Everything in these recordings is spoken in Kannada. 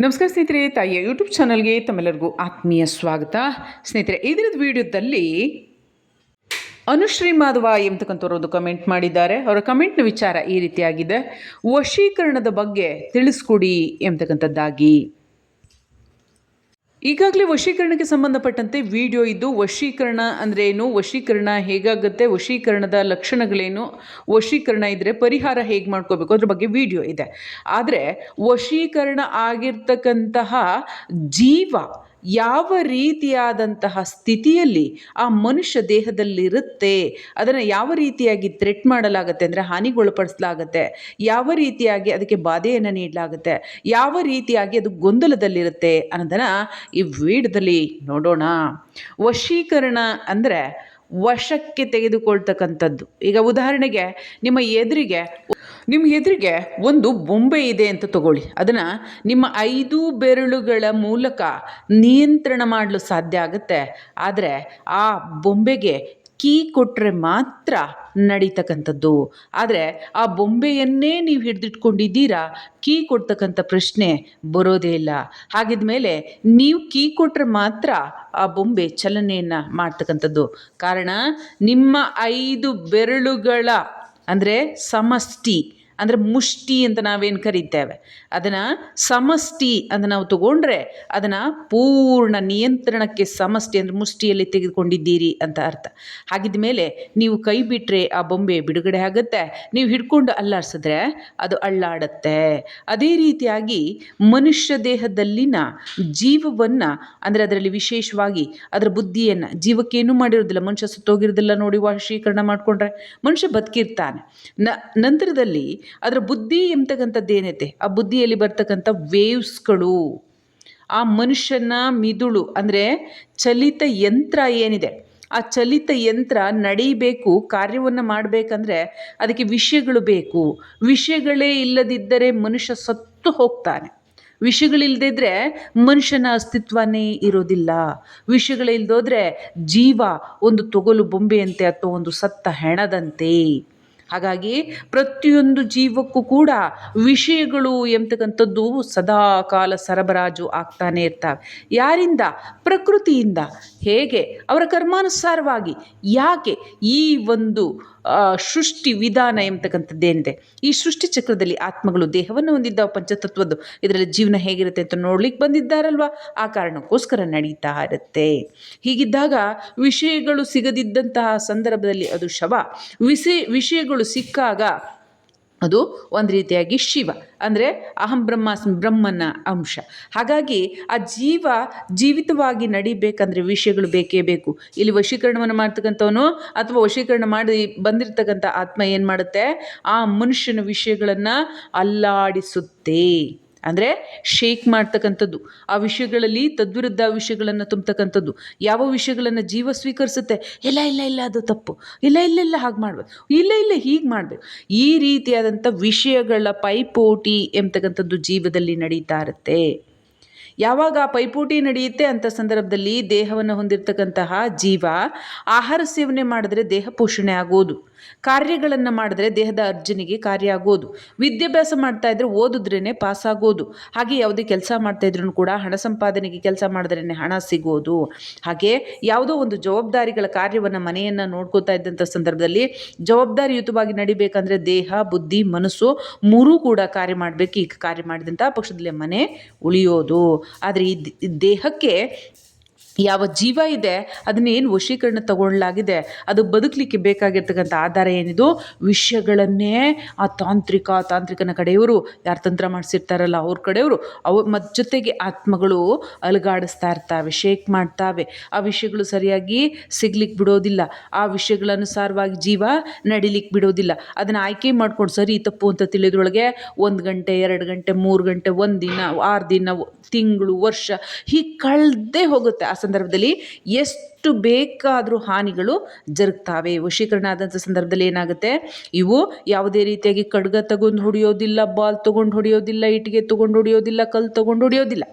ನಮಸ್ಕಾರ ಸ್ನೇಹಿತರೆ, ತಾಯಿಯ ಯೂಟ್ಯೂಬ್ ಚಾನಲ್ಗೆ ತಮ್ಮೆಲ್ಲರಿಗೂ ಆತ್ಮೀಯ ಸ್ವಾಗತ. ಸ್ನೇಹಿತರೆ, ಇದರ ವಿಡಿಯೋದಲ್ಲಿ ಅನುಶ್ರೀ ಮಾಧವ ಎಂಬತಕ್ಕಂಥವ್ರು ಒಂದು ಕಮೆಂಟ್ ಮಾಡಿದ್ದಾರೆ. ಅವರ ಕಮೆಂಟ್ನ ವಿಚಾರ ಈ ರೀತಿಯಾಗಿದೆ. ವಶೀಕರಣದ ಬಗ್ಗೆ ತಿಳಿಸ್ಕೊಡಿ ಎಂಬತಕ್ಕಂಥದ್ದಾಗಿ. ಈಗಾಗಲೇ ವಶೀಕರಣಕ್ಕೆ ಸಂಬಂಧಪಟ್ಟಂತೆ ವಿಡಿಯೋ ಇದ್ದು ವಶೀಕರಣ ಅಂದರೆ ಏನು? ವಶೀಕರಣ ಹೇಗಾಗುತ್ತೆ? ವಶೀಕರಣದ ಲಕ್ಷಣಗಳೇನು? ವಶೀಕರಣ ಇದ್ದರೆ ಪರಿಹಾರ ಹೇಗೆ ಮಾಡ್ಕೋಬೇಕು? ಅದ್ರ ಬಗ್ಗೆ ವಿಡಿಯೋ ಇದೆ. ಆದರೆ ವಶೀಕರಣ ಆಗಿರ್ತಕ್ಕಂತಹ ಜೀವ ಯಾವ ರೀತಿಯಾದಂತಹ ಸ್ಥಿತಿಯಲ್ಲಿ ಆ ಮನುಷ್ಯ ದೇಹದಲ್ಲಿರುತ್ತೆ, ಅದನ್ನು ಯಾವ ರೀತಿಯಾಗಿ ಥ್ರೆಟ್ ಮಾಡಲಾಗುತ್ತೆ ಅಂದರೆ ಹಾನಿಗೊಳಪಡಿಸಲಾಗುತ್ತೆ, ಯಾವ ರೀತಿಯಾಗಿ ಅದಕ್ಕೆ ಬಾಧೆಯನ್ನು ನೀಡಲಾಗುತ್ತೆ, ಯಾವ ರೀತಿಯಾಗಿ ಅದು ಗೊಂದಲದಲ್ಲಿರುತ್ತೆ ಅನ್ನೋದನ್ನು ಈ ವಿಡಿಯೋದಲ್ಲಿ ನೋಡೋಣ. ವಶೀಕರಣ ಅಂದರೆ ವಶಕ್ಕೆ ತೆಗೆದುಕೊಳ್ತಕ್ಕಂಥದ್ದು. ಈಗ ಉದಾಹರಣೆಗೆ ನಿಮ್ಮ ಎದುರಿಗೆ ನಿಮ್ಮ ಎದುರಿಗೆ ಒಂದು ಬೊಂಬೆ ಇದೆ ಅಂತ ತಗೊಳ್ಳಿ. ಅದನ್ನು ನಿಮ್ಮ ಐದು ಬೆರಳುಗಳ ಮೂಲಕ ನಿಯಂತ್ರಣ ಮಾಡಲು ಸಾಧ್ಯ ಆಗುತ್ತೆ. ಆದರೆ ಆ ಬೊಂಬೆಗೆ ಕೀ ಕೊಟ್ಟರೆ ಮಾತ್ರ ನಡೀತಕ್ಕಂಥದ್ದು. ಆದರೆ ಆ ಬೊಂಬೆಯನ್ನೇ ನೀವು ಹಿಡಿದಿಟ್ಕೊಂಡಿದ್ದೀರಾ? ಕೀ ಕೊಡ್ತಕ್ಕಂಥ ಪ್ರಶ್ನೆ ಬರೋದೇ ಇಲ್ಲ. ಹಾಗಿದ್ಮೇಲೆ ನೀವು ಕೀ ಕೊಟ್ಟರೆ ಮಾತ್ರ ಆ ಬೊಂಬೆ ಚಲನೆಯನ್ನು ಮಾಡ್ತಕ್ಕಂಥದ್ದು. ಕಾರಣ, ನಿಮ್ಮ ಐದು ಬೆರಳುಗಳ ಅಂದರೆ ಸಮಷ್ಟಿ ಅಂದರೆ ಮುಷ್ಟಿ ಅಂತ ನಾವೇನು ಕರಿತೇವೆ? ಅದನ್ನು ಸಮಷ್ಟಿ ಅಂತ ನಾವು ತಗೊಂಡ್ರೆ ಅದನ್ನು ಪೂರ್ಣ ನಿಯಂತ್ರಣಕ್ಕೆ ಸಮಷ್ಟಿ ಅಂದರೆ ಮುಷ್ಟಿಯಲ್ಲಿ ತೆಗೆದುಕೊಂಡಿದ್ದೀರಿ ಅಂತ ಅರ್ಥ. ಹಾಗಿದ ಮೇಲೆ ನೀವು ಕೈ ಬಿಟ್ಟರೆ ಆ ಬೊಂಬೆ ಬಿಡುಗಡೆ ಆಗುತ್ತೆ. ನೀವು ಹಿಡ್ಕೊಂಡು ಅಲ್ಲಾಡಿಸಿದ್ರೆ ಅದು ಅಳ್ಳಾಡುತ್ತೆ ಅದೇ ರೀತಿಯಾಗಿ ಮನುಷ್ಯ ದೇಹದಲ್ಲಿನ ಜೀವವನ್ನು ಅಂದರೆ ಅದರಲ್ಲಿ ವಿಶೇಷವಾಗಿ ಅದರ ಬುದ್ಧಿಯನ್ನು ಜೀವಕ್ಕೇನು ಮಾಡಿರೋದಿಲ್ಲ. ಮನುಷ್ಯ ಸುತ್ತೋಗಿರೋದಿಲ್ಲ ನೋಡಿ ವಾಶೀಕರಣ ಮಾಡಿಕೊಂಡ್ರೆ ಮನುಷ್ಯ ಬದುಕಿರ್ತಾನೆ. ನಂತರದಲ್ಲಿ ಅದರ ಬುದ್ಧಿ ಎಂಬತಕ್ಕಂಥದ್ದು ಏನೈತೆ? ಆ ಬುದ್ಧಿಯಲ್ಲಿ ಬರ್ತಕ್ಕಂಥ ವೇವ್ಸ್ಗಳು. ಆ ಮನುಷ್ಯನ ಮಿದುಳು ಅಂದರೆ ಚಲಿತ ಯಂತ್ರ ಏನಿದೆ? ಆ ಚಲಿತ ಯಂತ್ರ ನಡೀಬೇಕು, ಕಾರ್ಯವನ್ನು ಮಾಡಬೇಕಂದ್ರೆ ಅದಕ್ಕೆ ವಿಷಯಗಳು ಬೇಕು. ವಿಷಯಗಳೇ ಇಲ್ಲದಿದ್ದರೆ ಮನುಷ್ಯ ಸತ್ತು ಹೋಗ್ತಾನೆ. ವಿಷಯಗಳಿಲ್ಲದಿದ್ದರೆ ಮನುಷ್ಯನ ಅಸ್ತಿತ್ವನೇ ಇರೋದಿಲ್ಲ. ವಿಷಯಗಳಿಲ್ದೋದ್ರೆ ಜೀವ ಒಂದು ತೊಗಲು ಬೊಂಬೆಯಂತೆ ಅಥವಾ ಒಂದು ಸತ್ತ ಹೆಣದಂತೆ. ಹಾಗಾಗಿ ಪ್ರತಿಯೊಂದು ಜೀವಕ್ಕೂ ಕೂಡ ವಿಷಯಗಳು ಎಂಬತಕ್ಕಂಥದ್ದು ಸದಾ ಕಾಲ ಸರಬರಾಜು ಆಗ್ತಾನೆ ಇರ್ತವೆ. ಯಾರಿಂದ? ಪ್ರಕೃತಿಯಿಂದ. ಹೇಗೆ? ಅವರ ಕರ್ಮಾನುಸಾರವಾಗಿ. ಯಾಕೆ ಈ ಒಂದು ಸೃಷ್ಟಿ ವಿಧಾನ ಎಂಬತಕ್ಕಂಥದ್ದೇನಿದೆ ಈ ಸೃಷ್ಟಿ ಚಕ್ರದಲ್ಲಿ ಆತ್ಮಗಳು ದೇಹವನ್ನು ಹೊಂದಿದ್ದಾವೆ, ಪಂಚತತ್ವದ್ದು. ಇದರಲ್ಲಿ ಜೀವನ ಹೇಗಿರುತ್ತೆ ಅಂತ ನೋಡ್ಲಿಕ್ಕೆ ಬಂದಿದ್ದಾರಲ್ವ? ಆ ಕಾರಣಕ್ಕೋಸ್ಕರ ನಡೀತಾ ಇರುತ್ತೆ. ಹೀಗಿದ್ದಾಗ ವಿಷಯಗಳು ಸಿಗದಿದ್ದಂತಹ ಸಂದರ್ಭದಲ್ಲಿ ಅದು ಶವ. ವಿಷಯ ವಿಷಯಗಳು ಸಿಕ್ಕಾಗ ಅದು ಒಂದು ರೀತಿಯಾಗಿ ಶಿವ, ಅಂದರೆ ಅಹಂ ಬ್ರಹ್ಮಾಸ್ಮಿ ಬ್ರಹ್ಮನ ಅಂಶ. ಹಾಗಾಗಿ ಆ ಜೀವ ಜೀವಿತವಾಗಿ ನಡಿಬೇಕಂದ್ರೆ ವಿಷಯಗಳು ಬೇಕೇ ಬೇಕು. ಇಲ್ಲಿ ವಶೀಕರಣವನ್ನು ಮಾಡ್ತಕ್ಕಂಥವನು ಅಥವಾ ವಶೀಕರಣ ಮಾಡಿ ಬಂದಿರತಕ್ಕಂಥ ಆತ್ಮ ಏನು ಮಾಡುತ್ತೆ? ಆ ಮನುಷ್ಯನ ವಿಷಯಗಳನ್ನು ಅಲ್ಲಾಡಿಸುತ್ತೆ. ಅಂದರೆ ಶೇಕ್ ಮಾಡ್ತಕ್ಕಂಥದ್ದು. ಆ ವಿಷಯಗಳಲ್ಲಿ ತದ್ವಿರುದ್ಧ ವಿಷಯಗಳನ್ನು ತುಂಬತಕ್ಕಂಥದ್ದು. ಯಾವ ವಿಷಯಗಳನ್ನು ಜೀವ ಸ್ವೀಕರಿಸುತ್ತೆ? ಇಲ್ಲ ಇಲ್ಲ ಇಲ್ಲ ಅದು ತಪ್ಪು. ಇಲ್ಲ ಇಲ್ಲ ಇಲ್ಲ ಹಾಗೆ ಮಾಡಬೇಕು. ಇಲ್ಲ ಇಲ್ಲ ಹೀಗೆ ಮಾಡಬೇಕು. ಈ ರೀತಿಯಾದಂಥ ವಿಷಯಗಳ ಪೈಪೋಟಿ ಎಂಬತಕ್ಕಂಥದ್ದು ಜೀವದಲ್ಲಿ ನಡೀತಾ ಇರುತ್ತೆ. ಯಾವಾಗ ಆ ಪೈಪೋಟಿ ನಡೆಯುತ್ತೆ ಅಂತ ಸಂದರ್ಭದಲ್ಲಿ ದೇಹವನ್ನು ಹೊಂದಿರತಕ್ಕಂತಹ ಜೀವ ಆಹಾರ ಸೇವನೆ ಮಾಡಿದ್ರೆ ದೇಹ ಪೋಷಣೆ ಆಗೋದು. ಕಾರ್ಯಗಳನ್ನು ಮಾಡಿದ್ರೆ ದೇಹದ ಅರ್ಜನೆಗೆ ಕಾರ್ಯ ಆಗೋದು ವಿದ್ಯಾಭ್ಯಾಸ ಮಾಡ್ತಾ ಇದ್ರೆ ಓದಿದ್ರೇ ಆಗೋದು ಹಾಗೆ ಯಾವುದೇ ಕೆಲಸ ಮಾಡ್ತಾ ಇದ್ರೂ ಕೂಡ ಹಣ ಸಂಪಾದನೆಗೆ ಕೆಲಸ ಮಾಡಿದ್ರೇ ಹಣ ಸಿಗೋದು. ಹಾಗೆ ಯಾವುದೋ ಒಂದು ಜವಾಬ್ದಾರಿಗಳ ಕಾರ್ಯವನ್ನು ಮನೆಯನ್ನು ನೋಡ್ಕೋತಾ ಇದ್ದಂಥ ಸಂದರ್ಭದಲ್ಲಿ ಜವಾಬ್ದಾರಿಯುತವಾಗಿ ನಡಿಬೇಕಂದ್ರೆ ದೇಹ, ಬುದ್ಧಿ, ಮನಸ್ಸು ಮೂರೂ ಕೂಡ ಕಾರ್ಯ ಮಾಡಬೇಕು. ಈಗ ಕಾರ್ಯ ಮಾಡಿದಂಥ ಪಕ್ಷದಲ್ಲಿ ಮನೆ ಉಳಿಯೋದು. ಆದರೆ ಈ ದೇಹಕ್ಕೆ ಯಾವ ಜೀವ ಇದೆ ಅದನ್ನೇನು ವಶೀಕರಣ ತಗೊಳ್ಳಲಾಗಿದೆ, ಅದು ಬದುಕಲಿಕ್ಕೆ ಬೇಕಾಗಿರ್ತಕ್ಕಂಥ ಆಧಾರ ಏನಿದು? ವಿಷಯಗಳನ್ನೇ ಆ ತಾಂತ್ರಿಕ, ತಾಂತ್ರಿಕನ ಕಡೆಯವರು ಯಾರು ತಂತ್ರ ಮಾಡಿಸಿರ್ತಾರಲ್ಲ ಅವ್ರ ಕಡೆಯವರು ಅವ್ರ ಮತ್ತು ಜೊತೆಗೆ ಆತ್ಮಗಳು ಅಲುಗಾಡಿಸ್ತಾ ಇರ್ತಾವೆ, ಶೇಕ್ ಮಾಡ್ತಾವೆ. ಆ ವಿಷಯಗಳು ಸರಿಯಾಗಿ ಸಿಗ್ಲಿಕ್ಕೆ ಬಿಡೋದಿಲ್ಲ. ಆ ವಿಷಯಗಳನುಸಾರವಾಗಿ ಜೀವ ನಡಿಲಿಕ್ಕೆ ಬಿಡೋದಿಲ್ಲ. ಅದನ್ನು ಆಯ್ಕೆ ಮಾಡ್ಕೊಂಡು ಸರಿ ತಪ್ಪು ಅಂತ ತಿಳಿದ್ರೊಳಗೆ ಒಂದು ಗಂಟೆ, ಎರಡು ಗಂಟೆ, ಮೂರು ಗಂಟೆ, ಒಂದು ದಿನ, ಆರು ದಿನ, ತಿಂಗಳು, ವರ್ಷ ಹೀಗೆ ಕಳೆದೇ ಹೋಗುತ್ತೆ. ಆ ಸಂದರ್ಭದಲ್ಲಿ ಎಷ್ಟು ಬೇಕಾದರೂ ಹಾನಿಗಳು ಜರುಗ್ತಾವೆ. ವಶೀಕರಣ ಆದಂಥ ಸಂದರ್ಭದಲ್ಲಿ ಏನಾಗುತ್ತೆ? ಇವು ಯಾವುದೇ ರೀತಿಯಾಗಿ ಖಡ್ಗ ತಗೊಂಡು ಹೊಡೆಯೋದಿಲ್ಲ, ಬಾಲ್ ತೊಗೊಂಡು ಹೊಡೆಯೋದಿಲ್ಲ, ಇಟ್ಟಿಗೆ ತೊಗೊಂಡು ಹೊಡಿಯೋದಿಲ್ಲ, ಕಲ್ಲು ತೊಗೊಂಡು ಹೊಡೆಯೋದಿಲ್ಲ.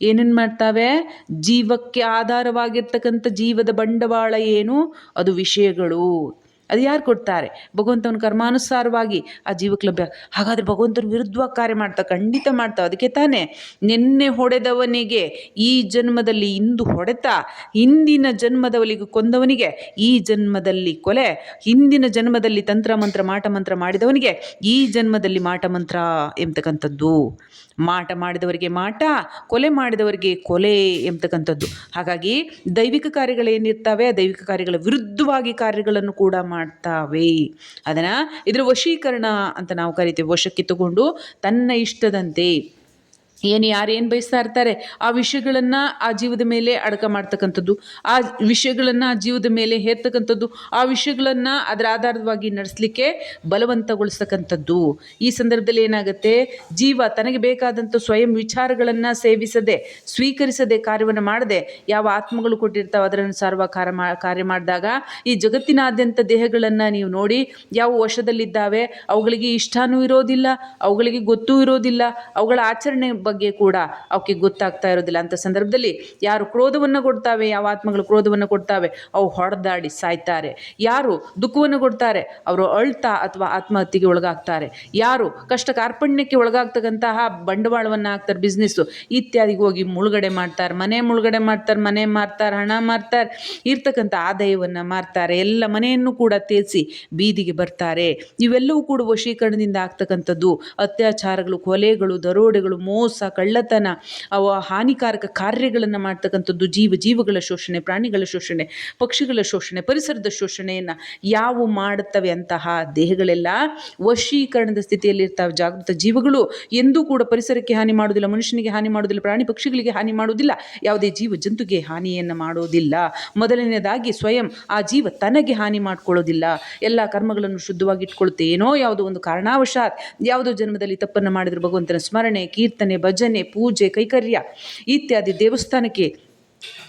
ಏನೇನು ಮಾಡ್ತಾವೆ? ಜೀವಕ್ಕೆ ಆಧಾರವಾಗಿರ್ತಕ್ಕಂಥ ಜೀವದ ಬಂಡವಾಳ ಏನು? ಅದು ವಿಷಯಗಳು. ಅದು ಯಾರು ಕೊಡ್ತಾರೆ? ಭಗವಂತನ ಕರ್ಮಾನುಸಾರವಾಗಿ ಆ ಜೀವಕ್ಕೆ ಲಭ್ಯ ಹಾಗಾದರೆ ಭಗವಂತನ ವಿರುದ್ಧವಾಗಿ ಕಾರ್ಯ ಮಾಡ್ತಾ, ಖಂಡಿತ ಮಾಡ್ತಾವೆ ಅದಕ್ಕೆ ತಾನೇ ನಿನ್ನೆ ಹೊಡೆದವನಿಗೆ ಈ ಜನ್ಮದಲ್ಲಿ ಇಂದು ಹೊಡೆತ, ಹಿಂದಿನ ಜನ್ಮದವನಿಗೆ ಕೊಂದವನಿಗೆ ಈ ಜನ್ಮದಲ್ಲಿ ಕೊಲೆ, ಹಿಂದಿನ ಜನ್ಮದಲ್ಲಿ ತಂತ್ರ ಮಂತ್ರ, ಮಾಟ ಮಂತ್ರ ಮಾಡಿದವನಿಗೆ ಈ ಜನ್ಮದಲ್ಲಿ ಮಾಟ ಮಂತ್ರ ಎಂಬತಕ್ಕಂಥದ್ದು. ಮಾಟ ಮಾಡಿದವರಿಗೆ ಮಾಟ, ಕೊಲೆ ಮಾಡಿದವರಿಗೆ ಕೊಲೆ ಎಂಬತಕ್ಕಂಥದ್ದು. ಹಾಗಾಗಿ ದೈವಿಕ ಕಾರ್ಯಗಳೇನಿರ್ತವೆ ದೈವಿಕ ಕಾರ್ಯಗಳ ವಿರುದ್ಧವಾಗಿ ಕಾರ್ಯಗಳನ್ನು ಕೂಡ ಮಾಡ್ತಾವೆ. ಅದನ್ನು ಇದರ ವಶೀಕರಣ ಅಂತ ನಾವು ಕರಿತೀವಿ. ವಶಕ್ಕೆ ತಗೊಂಡು ತನ್ನ ಇಷ್ಟದಂತೆ. ಏನು ಯಾರೇನು ಬಯಸ್ತಾ ಇರ್ತಾರೆ, ಆ ವಿಷಯಗಳನ್ನು ಆ ಜೀವದ ಮೇಲೆ ಅಡಕ ಮಾಡ್ತಕ್ಕಂಥದ್ದು, ಆ ವಿಷಯಗಳನ್ನು ಆ ಜೀವದ ಮೇಲೆ ಹೇರ್ತಕ್ಕಂಥದ್ದು, ಆ ವಿಷಯಗಳನ್ನು ಅದರ ಆಧಾರವಾಗಿ ನಡೆಸಲಿಕ್ಕೆ ಬಲವಂತಗೊಳಿಸ್ತಕ್ಕಂಥದ್ದು. ಈ ಸಂದರ್ಭದಲ್ಲಿ ಏನಾಗುತ್ತೆ, ಜೀವ ತನಗೆ ಬೇಕಾದಂಥ ಸ್ವಯಂ ವಿಚಾರಗಳನ್ನು ಸೇವಿಸದೆ, ಸ್ವೀಕರಿಸದೆ ಕಾರ್ಯವನ್ನು ಮಾಡದೆ, ಯಾವ ಆತ್ಮಗಳು ಕೊಟ್ಟಿರ್ತಾವೆ ಅದರ ಅನುಸಾರವಾಗಿ ಕಾರ್ಯ ಮಾ, ಕಾರ್ಯ ಮಾಡಿದಾಗ, ಈ ಜಗತ್ತಿನಾದ್ಯಂತ ದೇಹಗಳನ್ನು ನೀವು ನೋಡಿ, ಯಾವ ವಶದಲ್ಲಿದ್ದಾವೆ, ಅವುಗಳಿಗೆ ಇಷ್ಟನೂ ಇರೋದಿಲ್ಲ, ಅವುಗಳಿಗೆ ಗೊತ್ತೂ ಇರೋದಿಲ್ಲ, ಅವುಗಳ ಆಚರಣೆ ಬಗ್ಗೆ ಕೂಡ ಅವಕ್ಕೆ ಗೊತ್ತಾಗ್ತಾ ಇರೋದಿಲ್ಲ. ಅಂಥ ಸಂದರ್ಭದಲ್ಲಿ ಯಾರು ಕ್ರೋಧವನ್ನು ಕೊಡ್ತಾವೆ, ಯಾವ ಆತ್ಮಗಳು ಕ್ರೋಧವನ್ನು ಕೊಡ್ತಾವೆ, ಅವು ಹೊಡೆದಾಡಿ ಸಾಯ್ತಾರೆ. ಯಾರು ದುಃಖವನ್ನು ಕೊಡ್ತಾರೆ, ಅವರು ಅಳ್ತಾ ಅಥವಾ ಆತ್ಮಹತ್ಯೆಗೆ ಒಳಗಾಗ್ತಾರೆ. ಯಾರು ಕಷ್ಟ ಕಾರ್ಪಣ್ಯಕ್ಕೆ ಒಳಗಾಗ್ತಕ್ಕಂತಹ ಬಂಡವಾಳವನ್ನು ಹಾಕ್ತಾರೆ ಬಿಸ್ನೆಸ್ಸು ಇತ್ಯಾದಿಗೆ ಹೋಗಿ ಮುಳುಗಡೆ ಮಾಡ್ತಾರೆ, ಮನೆ ಮುಳುಗಡೆ ಮಾಡ್ತಾರೆ, ಮನೆ ಮಾರ್ತಾರೆ, ಹಣ ಮಾರ್ತಾರೆ, ಇರ್ತಕ್ಕಂಥ ಆದಾಯವನ್ನು ಮಾರ್ತಾರೆ, ಎಲ್ಲ ಮನೆಯನ್ನು ಕೂಡ ತೇಸಿ ಬೀದಿಗೆ ಬರ್ತಾರೆ. ಇವೆಲ್ಲವೂ ಕೂಡ ವಶೀಕರಣದಿಂದ ಆಗ್ತಕ್ಕಂಥದ್ದು. ಅತ್ಯಾಚಾರಗಳು, ಕೊಲೆಗಳು, ದರೋಡೆಗಳು, ಮೋಸ ಕಳ್ಳತನ, ಅವು ಹಾನಿಕಾರಕ ಕಾರ್ಯಗಳನ್ನು ಮಾಡ್ತಕ್ಕಂಥದ್ದು ಜೀವ, ಜೀವಗಳ ಶೋಷಣೆ, ಪ್ರಾಣಿಗಳ ಶೋಷಣೆ, ಪಕ್ಷಿಗಳ ಶೋಷಣೆ, ಪರಿಸರದ ಶೋಷಣೆಯನ್ನು ಯಾವ ಮಾಡುತ್ತವೆ ಅಂತಹ ದೇಹಗಳೆಲ್ಲ ವಶೀಕರಣದ ಸ್ಥಿತಿಯಲ್ಲಿ ಇರ್ತವೆ. ಜಾಗೃತ ಜೀವಗಳು ಎಂದೂ ಕೂಡ ಪರಿಸರಕ್ಕೆ ಹಾನಿ ಮಾಡೋದಿಲ್ಲ ಮನುಷ್ಯನಿಗೆ ಹಾನಿ ಮಾಡೋದಿಲ್ಲ ಪ್ರಾಣಿ ಪಕ್ಷಿಗಳಿಗೆ ಹಾನಿ ಮಾಡೋದಿಲ್ಲ ಯಾವುದೇ ಜೀವ ಜಂತುಗೆ ಹಾನಿಯನ್ನು ಮಾಡೋದಿಲ್ಲ ಮೊದಲನೇದಾಗಿ ಸ್ವಯಂ ಆ ಜೀವ ತನಗೆ ಹಾನಿ ಮಾಡ್ಕೊಳ್ಳೋದಿಲ್ಲ. ಎಲ್ಲ ಕರ್ಮಗಳನ್ನು ಶುದ್ಧವಾಗಿ ಇಟ್ಕೊಳುತ್ತೆ ಏನೋ ಯಾವುದೋ ಒಂದು ಕಾರಣಾವಶಾತ್ ಯಾವುದೋ ಜನ್ಮದಲ್ಲಿ ತಪ್ಪನ್ನು ಮಾಡಿದ್ರು ಭಗವಂತನ ಸ್ಮರಣೆ, ಕೀರ್ತನೆ ಭಜನೆ ಪೂಜೆ ಕೈಕರ್ಯ ಇತ್ಯಾದಿ ದೇವಸ್ಥಾನಕ್ಕೆ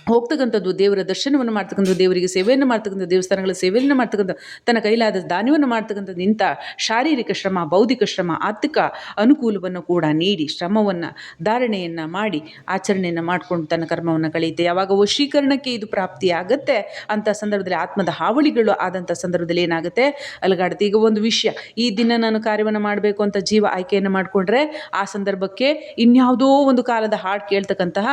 ಹೋಗ್ತಕ್ಕಂಥದ್ದು ದೇವರ ದರ್ಶನವನ್ನು ಮಾಡ್ತಕ್ಕಂಥ ದೇವರಿಗೆ ಸೇವೆಯನ್ನು ಮಾಡ್ತಕ್ಕಂಥ ದೇವಸ್ಥಾನಗಳ ಸೇವೆಯನ್ನು ಮಾಡ್ತಕ್ಕಂಥ ತನ್ನ ಕೈಲಾದ ದಾನವನ್ನು ಮಾಡ್ತಕ್ಕಂಥದ್ದು ಇಂಥ ಶಾರೀರಿಕ ಶ್ರಮ, ಬೌದ್ಧಿಕ ಶ್ರಮ, ಆರ್ಥಿಕ ಅನುಕೂಲವನ್ನು ಕೂಡ ನೀಡಿ ಶ್ರಮವನ್ನು, ಧಾರಣೆಯನ್ನು ಮಾಡಿ ಆಚರಣೆಯನ್ನು ಮಾಡಿಕೊಂಡು ತನ್ನ ಕರ್ಮವನ್ನು ಕಳೆಯುತ್ತೆ. ಯಾವಾಗ ವಶೀಕರಣಕ್ಕೆ ಇದು ಪ್ರಾಪ್ತಿಯಾಗತ್ತೆ ಅಂಥ ಸಂದರ್ಭದಲ್ಲಿ ಆತ್ಮದ ಹಾವಳಿಗಳು ಆದಂಥ ಸಂದರ್ಭದಲ್ಲಿ ಏನಾಗುತ್ತೆ? ಅಲಗಾಡುತ್ತೆ. ಈಗ ಒಂದು ವಿಷಯ, ಈ ದಿನ ನಾನು ಕಾರ್ಯವನ್ನು ಮಾಡಬೇಕು ಅಂತ ಜೀವ ಆಯ್ಕೆಯನ್ನು ಮಾಡಿಕೊಂಡ್ರೆ ಆ ಸಂದರ್ಭಕ್ಕೆ ಇನ್ಯಾವುದೋ ಒಂದು ಕಾಲದ ಹಾಡು ಕೇಳ್ತಕ್ಕಂತಹ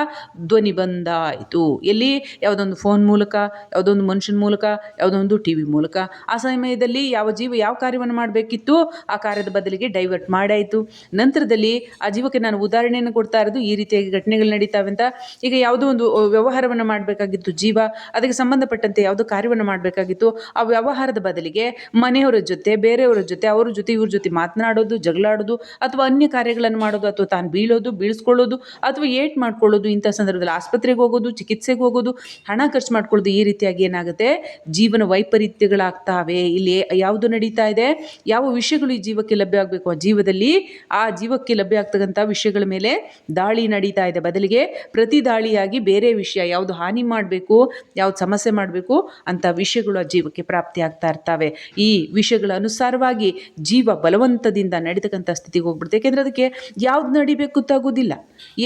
ಧ್ವನಿ ಬಂದಾಯಿತು. ಎಲ್ಲಿ? ಯಾವುದೊಂದು ಫೋನ್ ಮೂಲಕ, ಯಾವುದೊಂದು ಮನುಷ್ಯನ ಮೂಲಕ, ಯಾವುದೊಂದು ಟಿ ವಿ ಮೂಲಕ. ಆ ಸಮಯದಲ್ಲಿ ಯಾವ ಜೀವ ಯಾವ ಕಾರ್ಯವನ್ನು ಮಾಡಬೇಕಿತ್ತು? ಆ ಕಾರ್ಯದ ಬದಲಿಗೆ ಡೈವರ್ಟ್ ಮಾಡಾಯಿತು. ನಂತರದಲ್ಲಿ ಆ ಜೀವಕ್ಕೆ ನಾನು ಉದಾಹರಣೆಯನ್ನು ಕೊಡ್ತಾ ಇರೋದು ಈ ರೀತಿಯಾಗಿ ಘಟನೆಗಳು ನಡೀತಾವೆ ಅಂತ. ಈಗ ಯಾವುದೋ ಒಂದು ವ್ಯವಹಾರವನ್ನು ಮಾಡಬೇಕಾಗಿತ್ತು ಜೀವ, ಅದಕ್ಕೆ ಸಂಬಂಧಪಟ್ಟಂತೆ ಯಾವುದೋ ಕಾರ್ಯವನ್ನು ಮಾಡಬೇಕಾಗಿತ್ತು. ಆ ವ್ಯವಹಾರದ ಬದಲಿಗೆ ಮನೆಯವರ ಜೊತೆ, ಬೇರೆಯವರ ಜೊತೆ, ಅವ್ರ ಜೊತೆ, ಇವ್ರ ಜೊತೆ ಮಾತನಾಡೋದು, ಜಗಳಾಡೋದು, ಅಥವಾ ಅನ್ಯ ಕಾರ್ಯಗಳನ್ನು ಮಾಡೋದು, ಅಥವಾ ತಾನು ಬೀಳೋದು, ಬೀಳಿಸ್ಕೊಳ್ಳೋದು, ಅಥವಾ ಏಟ್ ಮಾಡ್ಕೊಳ್ಳೋದು ಇಂಥ ಸಂದರ್ಭದಲ್ಲಿ ಆಸ್ಪತ್ರೆಗೆ ಹೋಗೋದು ಚಿಕಿತ್ಸೆಗೆ ಹೋಗೋದು, ಹಣ ಖರ್ಚು ಮಾಡ್ಕೊಳ್ಳೋದು ಈ ರೀತಿಯಾಗಿ ಏನಾಗುತ್ತೆ? ಜೀವನ ವೈಪರೀತ್ಯಗಳಾಗ್ತಾವೆ. ಇಲ್ಲಿ ಯಾವುದು ನಡೀತಾ ಇದೆ? ಯಾವ ವಿಷಯಗಳು ಈ ಜೀವಕ್ಕೆ ಲಭ್ಯ ಆಗಬೇಕು? ಆ ಜೀವದಲ್ಲಿ, ಆ ಜೀವಕ್ಕೆ ಲಭ್ಯ ಆಗ್ತಕ್ಕಂಥ ವಿಷಯಗಳ ಮೇಲೆ ದಾಳಿ ನಡೀತಾ ಇದೆ. ಬದಲಿಗೆ ಪ್ರತಿ ದಾಳಿಯಾಗಿ ಬೇರೆ ವಿಷಯ, ಯಾವುದು ಹಾನಿ ಮಾಡಬೇಕು, ಯಾವ್ದು ಸಮಸ್ಯೆ ಮಾಡಬೇಕು ಅಂತ ವಿಷಯಗಳು ಆ ಜೀವಕ್ಕೆ ಪ್ರಾಪ್ತಿ ಆಗ್ತಾ ಇರ್ತವೆ. ಈ ವಿಷಯಗಳ ಅನುಸಾರವಾಗಿ ಜೀವ ಬಲವಂತದಿಂದ ನಡೀತಕ್ಕಂಥ ಸ್ಥಿತಿಗೆ ಹೋಗ್ಬಿಡುತ್ತೆ. ಯಾಕೆಂದರೆ ಅದಕ್ಕೆ ಯಾವ್ದು ನಡಿಬೇಕು ಗೊತ್ತಾಗೋದಿಲ್ಲ.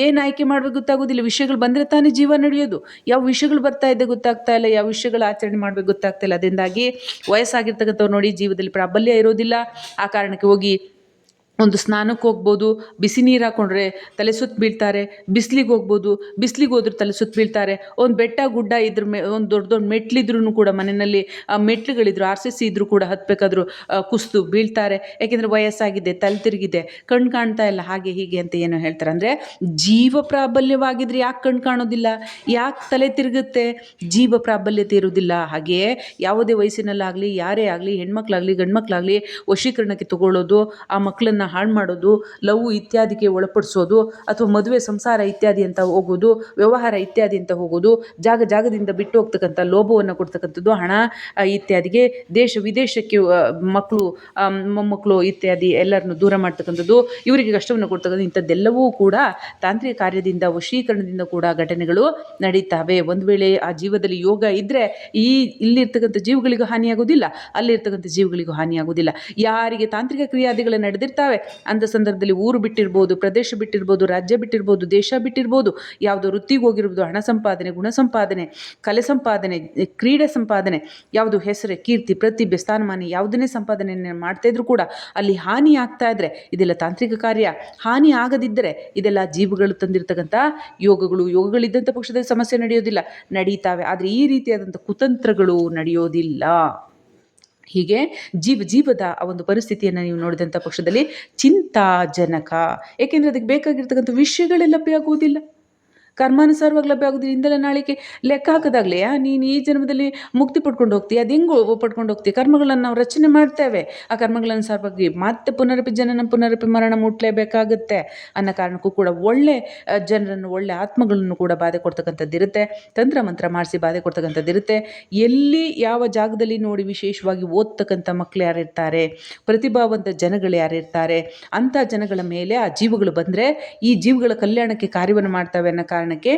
ಏನು ಆಯ್ಕೆ ಮಾಡಬೇಕು ಗೊತ್ತಾಗೋದಿಲ್ಲ. ವಿಷಯಗಳು ಬಂದರೆ ತಾನೇ ಜೀವ ನಡೆಯೋದು ಯಾವ ವಿಷಯಗಳು ಬರ್ತಾ ಇದೆ ಗೊತ್ತಾಗ್ತಾ ಇಲ್ಲ, ಯಾವ ವಿಷಯಗಳು ಆಚರಣೆ ಮಾಡಬೇಕು ಗೊತ್ತಾಗ್ತಾ ಇಲ್ಲ. ಅದರಿಂದಾಗಿ ವಯಸ್ಸಾಗಿರ್ತಕ್ಕಂಥವ್ರು ನೋಡಿ ಜೀವದಲ್ಲಿ ಪ್ರಾಬಲ್ಯ ಇರೋದಿಲ್ಲ. ಆ ಕಾರಣಕ್ಕೆ ಹೋಗಿ ಒಂದು ಸ್ನಾನಕ್ಕೆ ಹೋಗ್ಬೋದು, ಬಿಸಿ ನೀರು ಹಾಕ್ಕೊಂಡ್ರೆ ತಲೆ ಸುತ್ತಿ ಬೀಳ್ತಾರೆ, ಬಿಸ್ಲಿಗೆ ಹೋಗ್ಬೋದು, ಬಿಸ್ಲಿಗೆ ಹೋದ್ರೆ ತಲೆ ಸುತ್ತಿ ಬೀಳ್ತಾರೆ. ಒಂದು ಬೆಟ್ಟ, ಗುಡ್ಡ ಇದ್ರ ಮೇ, ಒಂದು ದೊಡ್ಡ ದೊಡ್ಡ ಮೆಟ್ಲಿದ್ರೂ ಕೂಡ ಮನೆಯಲ್ಲಿ, ಆ ಮೆಟ್ಲುಗಳಿದ್ರು, ಆರ್ ಸಿ ಸಿ ಇದ್ರೂ ಕೂಡ ಹತ್ತಬೇಕಾದ್ರೂ ಕುಸ್ತು ಬೀಳ್ತಾರೆ. ಯಾಕೆಂದರೆ ವಯಸ್ಸಾಗಿದೆ, ತಲೆ ತಿರುಗಿದೆ ಕಣ್ಣು ಕಾಣ್ತಾ ಇಲ್ಲ, ಹಾಗೆ ಹೀಗೆ ಅಂತ ಏನೋ ಹೇಳ್ತಾರೆ. ಅಂದರೆ ಜೀವ ಪ್ರಾಬಲ್ಯವಾಗಿದ್ರೆ ಯಾಕೆ ಕಣ್ಣು ಕಾಣೋದಿಲ್ಲ? ಯಾಕೆ ತಲೆ ತಿರುಗುತ್ತೆ? ಜೀವ ಪ್ರಾಬಲ್ಯತೆ ಇರೋದಿಲ್ಲ ಹಾಗೆಯೇ ಯಾವುದೇ ವಯಸ್ಸಿನಲ್ಲಾಗಲಿ, ಯಾರೇ ಆಗಲಿ, ಹೆಣ್ಮಕ್ಳಾಗಲಿ, ಗಂಡ್ಮಕ್ಳಾಗಲಿ ವಶೀಕರಣಕ್ಕೆ ತಗೊಳ್ಳೋದು ಆ ಮಕ್ಕಳನ್ನು ಹಾಳು ಮಾಡೋದು, ಲವ್ ಇತ್ಯಾದಿಗೆ ಒಳಪಡಿಸೋದು, ಅಥವಾ ಮದುವೆ ಸಂಸಾರ ಇತ್ಯಾದಿ ಅಂತ ಹೋಗೋದು, ವ್ಯವಹಾರ ಇತ್ಯಾದಿ ಅಂತ ಹೋಗೋದು, ಜಾಗ ಜಾಗದಿಂದ ಬಿಟ್ಟು ಹೋಗ್ತಕ್ಕಂಥ ಲೋಭವನ್ನು ಕೊಡ್ತಕ್ಕಂಥದ್ದು, ಹಣ ಇತ್ಯಾದಿಗೆ ದೇಶ ವಿದೇಶಕ್ಕೆ ಮಕ್ಕಳು ಮೊಮ್ಮಕ್ಕಳು ಇತ್ಯಾದಿ ಎಲ್ಲರನ್ನು ದೂರ ಮಾಡ್ತಕ್ಕಂಥದ್ದು, ಇವರಿಗೆ ಕಷ್ಟವನ್ನು ಕೊಡ್ತಕ್ಕಂಥ ಇಂಥದ್ದೆಲ್ಲವೂ ಕೂಡ ತಾಂತ್ರಿಕ ಕಾರ್ಯದಿಂದ, ವಶೀಕರಣದಿಂದ ಕೂಡ ಘಟನೆಗಳು ನಡೀತಾವೆ. ಒಂದು ವೇಳೆ ಆ ಜೀವದಲ್ಲಿ ಯೋಗ ಇದ್ದರೆ ಈ ಇಲ್ಲಿರ್ತಕ್ಕಂಥ ಜೀವಗಳಿಗೂ ಹಾನಿಯಾಗೋದಿಲ್ಲ, ಅಲ್ಲಿರ್ತಕ್ಕಂಥ ಜೀವಗಳಿಗೂ ಹಾನಿಯಾಗೋದಿಲ್ಲ. ಯಾರಿಗೆ ತಾಂತ್ರಿಕ ಕ್ರಿಯಾದಿಗಳು ನಡೆದಿರ್ತಾವೆ ಇರ್ತವೆ ಅಂಥ ಸಂದರ್ಭದಲ್ಲಿ ಊರು ಬಿಟ್ಟಿರ್ಬೋದು, ಪ್ರದೇಶ ಬಿಟ್ಟಿರ್ಬೋದು, ರಾಜ್ಯ ಬಿಟ್ಟಿರ್ಬೋದು, ದೇಶ ಬಿಟ್ಟಿರ್ಬೋದು, ಯಾವುದೋ ವೃತ್ತಿಗೆ ಹೋಗಿರ್ಬೋದು ಹಣ ಸಂಪಾದನೆ, ಗುಣ ಸಂಪಾದನೆ, ಕಲೆ ಸಂಪಾದನೆ, ಕ್ರೀಡೆ ಸಂಪಾದನೆ, ಯಾವುದು ಹೆಸರು, ಕೀರ್ತಿ, ಪ್ರತಿಭೆ, ಸ್ಥಾನಮಾನ, ಯಾವುದನ್ನೇ ಸಂಪಾದನೆ ಮಾಡ್ತಾ ಕೂಡ ಅಲ್ಲಿ ಹಾನಿ ಆಗ್ತಾ ಇದ್ರೆ ಇದೆಲ್ಲ ತಾಂತ್ರಿಕ ಕಾರ್ಯ. ಹಾನಿ ಆಗದಿದ್ದರೆ ಇದೆಲ್ಲ ಜೀವಗಳು ತಂದಿರತಕ್ಕಂಥ ಯೋಗಗಳು, ಯೋಗಗಳಿದ್ದಂಥ ಪಕ್ಷದಲ್ಲಿ ಸಮಸ್ಯೆ ನಡೆಯೋದಿಲ್ಲ. ನಡೀತಾವೆ. ಆದರೆ ಈ ರೀತಿಯಾದಂಥ ಕುತಂತ್ರಗಳು ನಡೆಯೋದಿಲ್ಲ. ಹೀಗೆ ಜೀವ ಜೀವದ ಆ ಒಂದು ಪರಿಸ್ಥಿತಿಯನ್ನು ನೀವು ನೋಡಿದಂಥ ಪಕ್ಷದಲ್ಲಿ ಚಿಂತಾಜನಕ. ಏಕೆಂದರೆ ಅದಕ್ಕೆ ಬೇಕಾಗಿರ್ತಕ್ಕಂಥ ವಿಷಯಗಳೇ ಲಭ್ಯ ಆಗುವುದಿಲ್ಲ. ಕರ್ಮಾನುಸಾರವಾಗಿ ಲಭ್ಯ ಆಗೋದು ಇಂದಲೇ ನಾಳೆಗೆ ಲೆಕ್ಕ ಹಾಕೋದಾಗಲೇ ನೀನು ಈ ಜನ್ಮದಲ್ಲಿ ಮುಕ್ತಿ ಪಡ್ಕೊಂಡು ಹೋಗ್ತೀಯ, ಅದು ಹೆಂಗು ಪಡ್ಕೊಂಡು ಹೋಗ್ತೀಯ? ಕರ್ಮಗಳನ್ನು ನಾವು ರಚನೆ ಮಾಡ್ತೇವೆ. ಆ ಕರ್ಮಗಳನುಸಾರವಾಗಿ ಮತ್ತೆ ಪುನರಪಿ ಜನನ, ಪುನರಪಿ ಮರಣ ಮುಟ್ಲೇಬೇಕಾಗುತ್ತೆ. ಅನ್ನೋ ಕಾರಣಕ್ಕೂ ಕೂಡ ಒಳ್ಳೆ ಜನರನ್ನು, ಒಳ್ಳೆ ಆತ್ಮಗಳನ್ನು ಕೂಡ ಬಾಧೆ ಕೊಡ್ತಕ್ಕಂಥದ್ದಿರುತ್ತೆ ತಂತ್ರ ಮಂತ್ರ ಮಾಡಿಸಿ ಬಾಧೆ ಕೊಡ್ತಕ್ಕಂಥದ್ದಿರುತ್ತೆ ಎಲ್ಲಿ, ಯಾವ ಜಾಗದಲ್ಲಿ ನೋಡಿ ವಿಶೇಷವಾಗಿ ಓದ್ತಕ್ಕಂಥ ಮಕ್ಕಳು ಯಾರಿರ್ತಾರೆ, ಪ್ರತಿಭಾವಂತ ಜನಗಳು ಯಾರಿರ್ತಾರೆ, ಅಂಥ ಜನಗಳ ಮೇಲೆ ಆ ಜೀವಗಳು ಬಂದರೆ ಈ ಜೀವಗಳ ಕಲ್ಯಾಣಕ್ಕೆ ಕಾರ್ಯವನ್ನು ಮಾಡ್ತವೆ ಅನ್ನೋ ಕಾರಣಕ್ಕೆ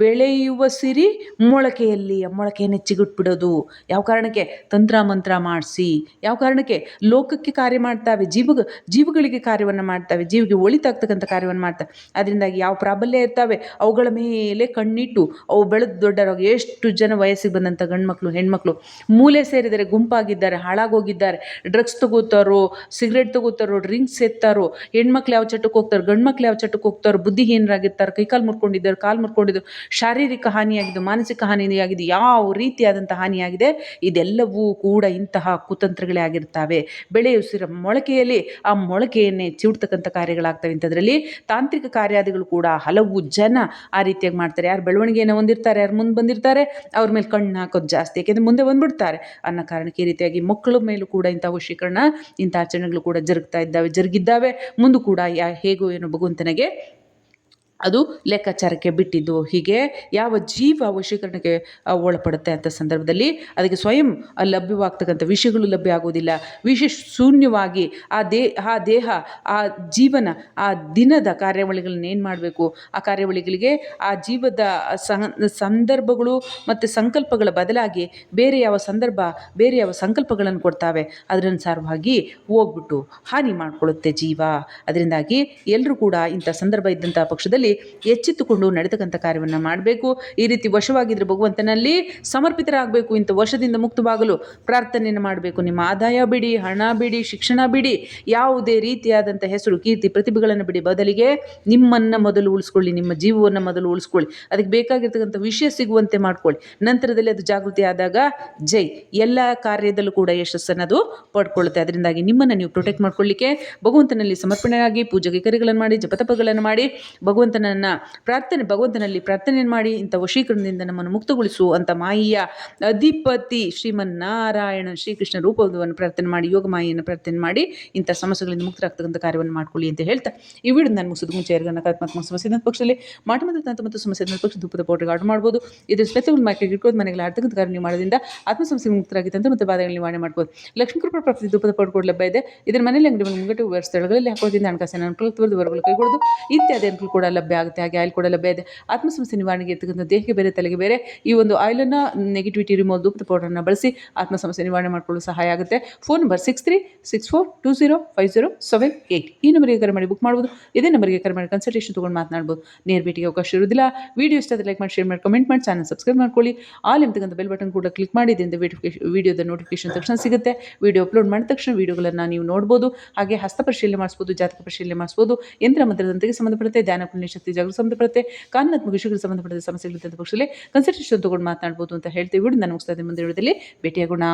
ಬೆಳೆಯುವ ಸಿರಿ ಮೊಳಕೆಯಲ್ಲಿ ಆ ಮೊಳಕೆಯನ್ನು ಚಿಗುಟ್ಬಿಡೋದು ಯಾವ ಕಾರಣಕ್ಕೆ? ತಂತ್ರ ಮಂತ್ರ ಮಾಡಿಸಿ. ಯಾವ ಕಾರಣಕ್ಕೆ? ಲೋಕಕ್ಕೆ ಕಾರ್ಯ ಮಾಡ್ತಾವೆ, ಜೀವ, ಜೀವಗಳಿಗೆ ಕಾರ್ಯವನ್ನು ಮಾಡ್ತಾವೆ, ಜೀವಿಗೆ ಒಳಿತಾಗ್ತಕ್ಕಂಥ ಕಾರ್ಯವನ್ನು ಮಾಡ್ತಾವೆ. ಅದರಿಂದಾಗಿ ಯಾವ ಪ್ರಾಬಲ್ಯ ಇರ್ತಾವೆ? ಅವುಗಳ ಮೇಲೆ ಕಣ್ಣಿಟ್ಟು, ಅವು ಬೆಳೆದು ದೊಡ್ಡರಾಗಿ ಎಷ್ಟು ಜನ ವಯಸ್ಸಿಗೆ ಬಂದಂಥ ಗಂಡ್ಮಕ್ಳು, ಹೆಣ್ಮಕ್ಳು, ಮೂಲೆ ಸೇರಿದರೆ ಗುಂಪಾಗಿದ್ದಾರೆ, ಹಾಳಾಗೋಗಿದ್ದಾರೆ, ಡ್ರಗ್ಸ್ ತಗೋತಾರೋ, ಸಿಗರೇಟ್ ತಗೋತಾರೋ, ಡ್ರಿಂಕ್ಸ್ ಎತ್ತಾರೋ, ಹೆಣ್ಮಕ್ಳು ಯಾವ ಚಟಕ್ಕೆ ಹೋಗ್ತಾರೆ, ಗಂಡ್ಮಕ್ಳು ಯಾವ ಚಟಕ್ಕೆ ಹೋಗ್ತಾರೋ, ಬುದ್ಧಿಹೀನರಾಗಿರ್ತಾರೆ, ಕೈಕಾಲು ಮುರ್ಕೊಂಡಿದ್ದಾರೆ ಕಾಲು ಮುರ್ಕೊಂಡಿದ್ದು. ಶಾರೀರಿಕ ಹಾನಿಯಾಗಿದ್ದು, ಮಾನಸಿಕ ಹಾನಿಯಾಗಿದೆ ಯಾವ ರೀತಿಯಾದಂಥ ಹಾನಿಯಾಗಿದೆ, ಇದೆಲ್ಲವೂ ಕೂಡ ಇಂತಹ ಕುತಂತ್ರಗಳೇ ಆಗಿರ್ತವೆ ಬೆಳೆಯುಸಿರ ಮೊಳಕೆಯಲ್ಲಿ ಆ ಮೊಳಕೆಯನ್ನೇ ಚಿವುಡ್ತಕ್ಕಂಥ ಕಾರ್ಯಗಳಾಗ್ತವೆ ಇಂಥದ್ರಲ್ಲಿ. ತಾಂತ್ರಿಕ ಕಾರ್ಯಾದಿಗಳು ಕೂಡ ಹಲವು ಜನ ಆ ರೀತಿಯಾಗಿ ಮಾಡ್ತಾರೆ. ಯಾರು ಬೆಳವಣಿಗೆಯನ್ನು ಹೊಂದಿರ್ತಾರೆ, ಯಾರು ಮುಂದೆ ಬಂದಿರ್ತಾರೆ, ಅವ್ರ ಮೇಲೆ ಕಣ್ಣು ಹಾಕೋದು ಜಾಸ್ತಿ, ಯಾಕೆಂದರೆ ಮುಂದೆ ಬಂದ್ಬಿಡ್ತಾರೆ. ಅನ್ನೋ ಕಾರಣಕ್ಕೆ ಈ ರೀತಿಯಾಗಿ ಮಕ್ಕಳ ಮೇಲೂ ಕೂಡ ಇಂಥ ವಶೀಕರಣ, ಇಂಥ ಆಚರಣೆಗಳು ಕೂಡ ಜರುಗ್ತಾ ಇದ್ದಾವೆ, ಜರುಗಿದ್ದಾವೆ. ಮುಂದೆ ಕೂಡ ಯಾ ಹೇಗೋ ಏನೋ ಭಗವಂತನಿಗೆ ಅದು ಲೆಕ್ಕಾಚಾರಕ್ಕೆ ಬಿಟ್ಟಿದ್ದು. ಹೀಗೆ ಯಾವ ಜೀವ ವಶೀಕರಣಕ್ಕೆ ಒಳಪಡುತ್ತೆ ಅಂತ ಸಂದರ್ಭದಲ್ಲಿ ಅದಕ್ಕೆ ಸ್ವಯಂ ಲಭ್ಯವಾಗ್ತಕ್ಕಂಥ ವಿಷಯಗಳು ಲಭ್ಯ ಆಗೋದಿಲ್ಲ ವಿಷ ಶೂನ್ಯವಾಗಿ ಆ ದೇ, ಆ ದೇಹ, ಆ ಜೀವನ, ಆ ದಿನದ ಕಾರ್ಯಾವಳಿಗಳನ್ನ ಏನು ಮಾಡಬೇಕು? ಆ ಕಾರ್ಯಾವಳಿಗಳಿಗೆ ಆ ಜೀವದ ಸಂದರ್ಭಗಳು ಮತ್ತು ಸಂಕಲ್ಪಗಳ ಬದಲಾಗಿ ಬೇರೆ ಯಾವ ಸಂದರ್ಭ, ಬೇರೆ ಯಾವ ಸಂಕಲ್ಪಗಳನ್ನು ಕೊಡ್ತಾವೆ, ಅದರನುಸಾರವಾಗಿ ಹೋಗ್ಬಿಟ್ಟು ಹಾನಿ ಮಾಡಿಕೊಳ್ಳುತ್ತೆ ಜೀವ. ಅದರಿಂದಾಗಿ ಎಲ್ಲರೂ ಕೂಡ ಇಂಥ ಸಂದರ್ಭ ಇದ್ದಂಥ ಪಕ್ಷದಲ್ಲಿ ಎಚ್ಚೆತ್ತುಕೊಂಡು ನಡೆತಕ್ಕಂಥ ಕಾರ್ಯವನ್ನು ಮಾಡಬೇಕು. ಈ ರೀತಿ ವಶವಾಗಿದ್ದರೆ ಭಗವಂತನಲ್ಲಿ ಸಮರ್ಪಿತರಾಗಬೇಕು. ಇಂಥ ವಶದಿಂದ ಮುಕ್ತವಾಗಲು ಪ್ರಾರ್ಥನೆಯನ್ನು ಮಾಡಬೇಕು. ನಿಮ್ಮ ಆದಾಯ ಬಿಡಿ, ಹಣ ಬಿಡಿ, ಶಿಕ್ಷಣ ಬಿಡಿ, ಯಾವುದೇ ರೀತಿಯಾದಂಥ ಹೆಸರು, ಕೀರ್ತಿ, ಪ್ರತಿಭೆಗಳನ್ನು ಬಿಡಿ. ಬದಲಿಗೆ ನಿಮ್ಮನ್ನು ಮೊದಲು ಉಳಿಸ್ಕೊಳ್ಳಿ, ನಿಮ್ಮ ಜೀವವನ್ನು ಮೊದಲು ಉಳಿಸ್ಕೊಳ್ಳಿ. ಅದಕ್ಕೆ ಬೇಕಾಗಿರ್ತಕ್ಕಂಥ ವಿಷಯ ಸಿಗುವಂತೆ ಮಾಡ್ಕೊಳ್ಳಿ. ನಂತರದಲ್ಲಿ ಅದು ಜಾಗೃತಿ ಆದಾಗ ಜೈ. ಎಲ್ಲ ಕಾರ್ಯದಲ್ಲೂ ಕೂಡ ಯಶಸ್ಸನ್ನು ಅದು ಪಡ್ಕೊಳ್ಳುತ್ತೆ. ಅದರಿಂದಾಗಿ ನಿಮ್ಮನ್ನು ನೀವು ಪ್ರೊಟೆಕ್ಟ್ ಮಾಡ್ಕೊಳ್ಳಿಕ್ಕೆ ಭಗವಂತನಲ್ಲಿ ಸಮರ್ಪಣೆಯಾಗಿ ಪೂಜೆಗೆ ಕರೆಗಳನ್ನು ಮಾಡಿ, ಜಪತಪಗಳನ್ನು ಮಾಡಿ ಭಗವಂತನನ್ನು ಪ್ರಾರ್ಥನೆ, ಭಗವಂತನಲ್ಲಿ ಪ್ರಾರ್ಥನೆ ಮಾಡಿ ಇಂಥ ವಶೀಕರಣದಿಂದ ನಮ್ಮನ್ನು ಮುಕ್ತಗೊಳಿಸು ಅಂತ ಮಾಯಿಯ ಅಧಿಪತಿ ಶ್ರೀಮನ್ನಾರಾಯಣ ಶ್ರೀಕೃಷ್ಣ ರೂಪವನ್ನು ಪ್ರಾರ್ಥನೆ ಮಾಡಿ, ಯೋಗ ಮಾಯಿಯನ್ನು ಪ್ರಾರ್ಥನೆ ಮಾಡಿ, ಇಂಥ ಸಮಸ್ಯೆಗಳಿಂದ ಮುಕ್ತರಾಗ್ತಕ್ಕಂಥ ಕಾರ್ಯವನ್ನು ಮಾಡ್ಕೊಳ್ಳಿ ಅಂತ ಹೇಳ್ತಾ ಈ ವಿಡಿಯೋ ನಾನು ಮುಗಿಸಿದ ಮುಂಚೆ ಯಾರಿಗೂ ನಕಾರಾತ್ಮಕ ಸಮಸ್ಯೆ ಪಕ್ಷದಲ್ಲಿ ಮಾಟ ಮತ್ತು ಮತ್ತು ಸಮಸ್ಯೆ ಪಕ್ಷ ಧೂಪದ ಪೌಡರ್ಗೆ ಆರ್ಡರ್ ಮಾಡ್ಬೋದು. ಇದರ ಸ್ಪೆಷಲ್ ಮಾರ್ಕೆಟ್ ಇಟ್ಕೊಂಡು ಮನೆಗೆ ಆರ್ಥಿಕ ಕಾರ್ಯ ಮಾಡೋದ್ರಿಂದ ಆತ್ಮ ಸಮಸ್ಯೆ ಮುಕ್ತರಾಗಿ ತಂತ್ರ ಮತ್ತು ಬಾಧೆಗಳಲ್ಲಿ ನಿವಾರಣೆ ಮಾಡ್ಬೋದು. ಲಕ್ಷ್ಮೀ ಕೃಪಾ ಪ್ರಾಪ್ತಿ ಧೂಪದ ಪೌಡರ್ ಕೂಡ ಲಭ್ಯ ಇದೆ. ಇದರ ಮನೆಯಲ್ಲಿ ಅಂಗಡಿ ಮುಂಗಟ್ಟು ಸ್ಥಳಗಳಲ್ಲಿ ಹಾಕೋದ್ರಿಂದ ಹಣಕಾಸಿನ ಅನುಕೂಲ ತೋರಿದು ವರ್ಗಗಳು ಕೈಗೊಳ್ಳೋದು. ಇತ್ಯಾದಿ ಅನುಕೂಲ ಕೂಡ ಲಭ್ಯ ಆಗುತ್ತೆ. ಹಾಗೆ ಆಯಿಲ್ ಕೂಡ ಲಭ್ಯ ಇದೆ. ಆತ್ಮ ಸಮಸ್ಯೆ ನಿವಾರಣೆಗೆ ಇರ್ತಕ್ಕಂಥ ದೇಹಕ್ಕೆ ಬೇರೆ, ತಲೆಗೆ ಬೇರೆ ಈ ಒಂದು ಆಯಿಲನ್ನು ನೆಗೆಟಿವಿಟಿ ರಿಮೋಲ್ ಧೂಪದ ಪೌಡರ್ನ ಬಳಸಿ ಆತ್ಮಸಮಸ್ಯೆ ನಿವಾರಣೆ ಮಾಡಿಕೊಳ್ಳಲು ಸಹಾಯ ಆಗುತ್ತೆ. Phone number six three six four two zero five zero seven eight ಈ ನಂಬರಿಗೆ ಕರೆ ಮಾಡಿ ಬುಕ್ ಮಾಡ್ಬೋದು. ಇದೇ ನಂಬರಿಗೆ ಕರೆ ಮಾಡಿ ಕನ್ಸಲ್ಟೇಷನ್ ತೊಗೊಂಡು ಮಾತನಾಡ್ಬೋದು. ನೇರ ಭೇಟಿಗೆ ಅವಕಾಶ ಇರೋದಿಲ್ಲ ವಿಡಿಯೋ ಇಷ್ಟ ಲೈಕ್ ಮಾಡಿ ಶೇರ್ ಮಾಡಿ ಕಮೆಂಟ್ ಮಾಡಿ ಚಾನಲ್ ಸಬ್ಸ್ಕ್ರೈಬ್ ಮಾಡ್ಕೊಳ್ಳಿ. ಆಲ್ ಎಂತಕ್ಕಂಥ ಬೆಲ್ ಬಟನ್ ಕೂಡ ಕ್ಲಿಕ್ ಮಾಡಿ, ಇದರಿಂದ ವಿಡಿಯೋದ ನೋಟಿಫಿಕೇಶನ್ ತಕ್ಷಣ ಸಿಗುತ್ತೆ. ವಿಡಿಯೋ ಅಪ್ಲೋಡ್ ಮಾಡಿದ ತಕ್ಷಣ ವಿಡಿಯೋಗಳನ್ನು ನೀವು ನೋಡ್ಬೋದು. ಹಾಗೆ ಹಸ್ತ ಪರಿಶೀಲನೆ ಮಾಡಿಸ್ಬೋದು, ಜಾತಕ ಪರಿಶೀಲನೆ ಮಾಡಿಸ್ಬೋದು. ಯಂತ್ರ ಮಂತ್ರದಂತೆಗೆ ಸಂಬಂಧಪಟ್ಟಂತೆ ಧ್ಯಾನ ಪುಣ್ಯ ಶಕ್ತಿ ಜಾಗೃತಿ ಸಂಬಂಧಪಡುತ್ತೆ, ಕಾನೂನಾತ್ಮಕ ವಿಷಯಗಳಿಗೆ ಸಂಬಂಧಪಟ್ಟ ಸಮಸ್ಯೆಗಳಿದ್ದಂಥ ಪಕ್ಷದಲ್ಲಿ ಕನ್ಸಲ್ಟೇಷನ್ ತೊಗೊಂಡು ಮಾತನಾಡ್ಬೋದು ಅಂತ ಹೇಳ್ತೀವಿ. ವಿಡಿಯೋ ನಾನು ಮುಗಿಸ್ತಾ ಇದ್ದೀನಿ ಮುಂದೆ ವಿಡಿಯೋದಲ್ಲಿ. ಭೇಟಿಯಾಗೋಣ.